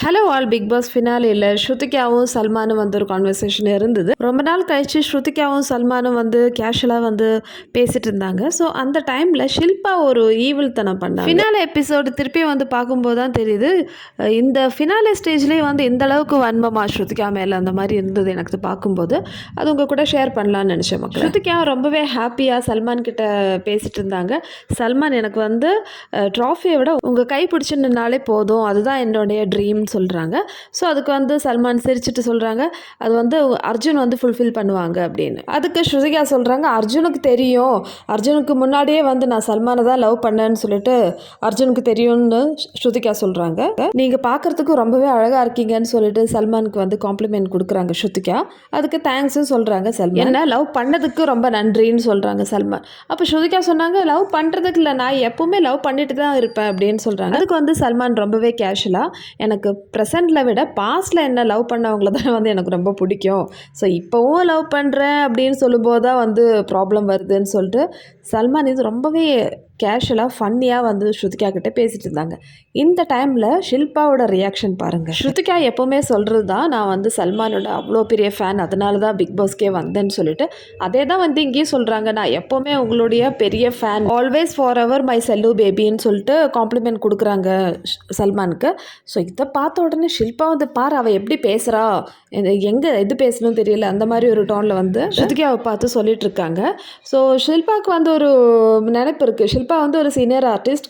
Hello all Bigg Boss ஃபினாலியில் ஸ்ருதிகாவும் சல்மானும் வந்து ஒரு கான்வர்சேஷன் இருந்தது. ரொம்ப நாள் கழிச்சு ஸ்ருதிகாவும் சல்மானும் வந்து கேஷுவலாக வந்து பேசிட்டு இருந்தாங்க. ஸோ அந்த டைமில் ஷில்பா ஒரு ஈவில் தனம் பண்ணாங்க. ஃபினாலே எபிசோடு திருப்பி வந்து பார்க்கும்போது தான் தெரியுது. இந்த ஃபினாலே ஸ்டேஜ்லேயே வந்து இந்த அளவுக்கு வன்மமா ஸ்ருதிகா மேலே அந்த மாதிரி இருந்தது எனக்கு பார்க்கும்போது அது உங்கள் கூட ஷேர் பண்ணலாம்னு நினச்சேன் மக்கள். ஸ்ருதிகா ரொம்பவே ஹாப்பியாக சல்மான் கிட்ட பேசிட்டு இருந்தாங்க. சல்மான் எனக்கு வந்து ட்ராஃபியை விட உங்கள் கை பிடிச்சுனாலே போதும். அதுதான் என்னுடைய அப்படின்னு சொல்கிறாங்க ஸோ அதுக்கு வந்து சல்மான் சிரிச்சுட்டு சொல்கிறாங்க அது வந்து அர்ஜுன் வந்து ஃபுல்ஃபில் பண்ணுவாங்க அப்படின்னு. அதுக்கு ஸ்ருதிகா சொல்கிறாங்க அர்ஜுனுக்கு தெரியும். அர்ஜுனுக்கு முன்னாடியே வந்து நான் சல்மானை தான் லவ் பண்ணேன்னு சொல்லிட்டு அர்ஜுனுக்கு தெரியும்னு ஸ்ருதிகா சொல்கிறாங்க நீங்கள் பார்க்குறதுக்கு ரொம்பவே அழகாக இருக்கீங்கன்னு சொல்லிட்டு சல்மானுக்கு வந்து காம்ப்ளிமெண்ட் கொடுக்குறாங்க ஸ்ருதிகா. அதுக்கு தேங்க்ஸும் சொல்கிறாங்க சல்மான். என்ன லவ் பண்ணதுக்கு ரொம்ப நன்றின்னு சொல்கிறாங்க சல்மான். அப்போ ஸ்ருதிகா சொன்னாங்க லவ் பண்ணுறதுக்கு இல்லை நான் எப்பவுமே லவ் பண்ணிட்டு தான் இருப்பேன் அப்படின்னு சொல்கிறாங்க அதுக்கு வந்து சல்மான் ரொம்பவே கேஷுவலாக எனக்கு ப்ரெசண்டில் விட பாஸ்டில் என்ன லவ் பண்ணவங்கள தான் வந்து எனக்கு ரொம்ப பிடிக்கும். ஸோ இப்போவும் லவ் பண்ணுறேன் அப்படின்னு சொல்லும்போது தான் வந்து ப்ராப்ளம் வருதுன்னு சொல்லிட்டு சல்மான் இது ரொம்பவே கேஷுவலாக ஃபன்னியாக வந்து ஸ்ருதிகா கிட்டே பேசிட்டு இருந்தாங்க. இந்த டைமில் ஷில்பாவோட ரியாக்ஷன் பாருங்கள் ஸ்ருதிகா எப்போவுமே சொல்கிறது தான் நான் வந்து சல்மானோட அவ்வளோ பெரிய ஃபேன் அதனால தான் பிக் பாஸ்க்கே வந்தேன்னு சொல்லிட்டு. அதே தான் வந்து இங்கேயும் சொல்கிறாங்க நான் எப்போவுமே உங்களுடைய பெரிய fan always forever my செல்லு பேபின்னு சொல்லிட்டு காம்ப்ளிமெண்ட் கொடுக்குறாங்க ஷ்- சல்மானுக்கு. ஸோ இதை பார்த்த உடனே ஷில்பா வந்து பார் அவள் எப்படி பேசுகிறா எங்கே எது பேசணும்னு தெரியல. அந்த மாதிரி ஒரு டோனில் வந்து ஸ்ருதிகாவை பார்த்து சொல்லிட்டு இருக்காங்க. ஸோ ஷில்பாவுக்கு வந்து ஒரு நினைப்பு இருக்குது ஷில்பா வந்து ஒரு சீனியர் ஆர்டிஸ்ட்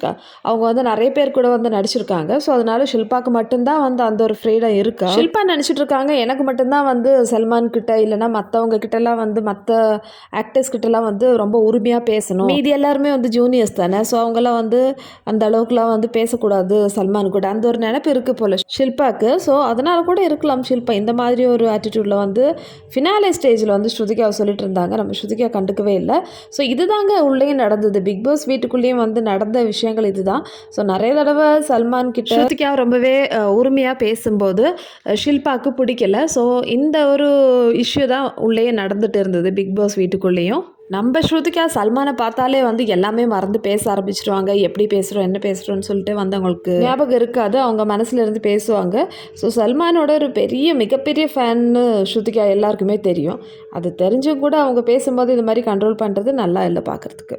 அவங்க வந்து நிறைய பேர் கூட வந்து நடிச்சிருக்காங்க. ஸோ அதனால ஷில்பாக்கு மட்டும்தான் வந்து அந்த ஒரு ஃப்ரீடம் இருக்கா? ஷில்பா நினச்சிட்டு இருக்காங்க எனக்கு மட்டும்தான் வந்து சல்மான் கிட்ட இல்லைன்னா மற்றவங்க கிட்டலாம் வந்து மற்ற ஆக்டர்ஸ் கிட்டலாம் வந்து ரொம்ப உரிமையாக பேசணும். மீதி எல்லாருமே வந்து ஜூனியர்ஸ் தானே? ஸோ அவங்களாம் வந்து அந்த அளவுக்குலாம் வந்து பேசக்கூடாது சல்மான் கூட. அந்த ஒரு நினைப்பு இருக்குது போல் ஷில்பாக்கு. ஸோ அதனால கூட இருக்கலாம் ஷில்பா. இந்த மாதிரி ஒரு ஆட்டிடியூடில் வந்து ஃபினாலே ஸ்டேஜில் வந்து ஸ்ருதிகாவை சொல்லிட்டு இருந்தாங்க நம்ம ஸ்ருதிகா கண்டுக்கவே இல்லை. ஸோ இதுதாங்க உள்ளேயும் நடந்தது. பிக் பாஸ் வீட்டுக்குள்ளேயும் வந்து நடந்த விஷயங்கள் இதுதான். ஸோ நிறைய தடவை சல்மான் கிட்ட ஸ்ருதிகா ரொம்பவே உரிமையாக பேசும்போது ஷில்பாக்கு பிடிக்கல. ஸோ இந்த ஒரு இஷ்யூ தான் உள்ளேயே நடந்துட்டு இருந்தது பிக் பாஸ் வீட்டுக்குள்ளேயும். நம்ம ஸ்ருதிகா சல்மானை பார்த்தாலே வந்து எல்லாமே மறந்து பேச ஆரம்பிச்சிருவாங்க. எப்படி பேசுகிறோம் என்ன பேசுகிறோன்னு சொல்லிட்டு வந்து அவங்களுக்கு ஞாபகம் இருக்காது. அவங்க மனசுல இருந்து பேசுவாங்க. ஸோ சல்மானோட ஒரு பெரிய மிகப்பெரிய ஃபேன்னு ஸ்ருதிகா எல்லாருக்குமே தெரியும். அது தெரிஞ்சும் கூட அவங்க பேசும்போது இது மாதிரி கண்ட்ரோல் பண்ணுறது நல்லா இல்லை பார்க்குறதுக்கு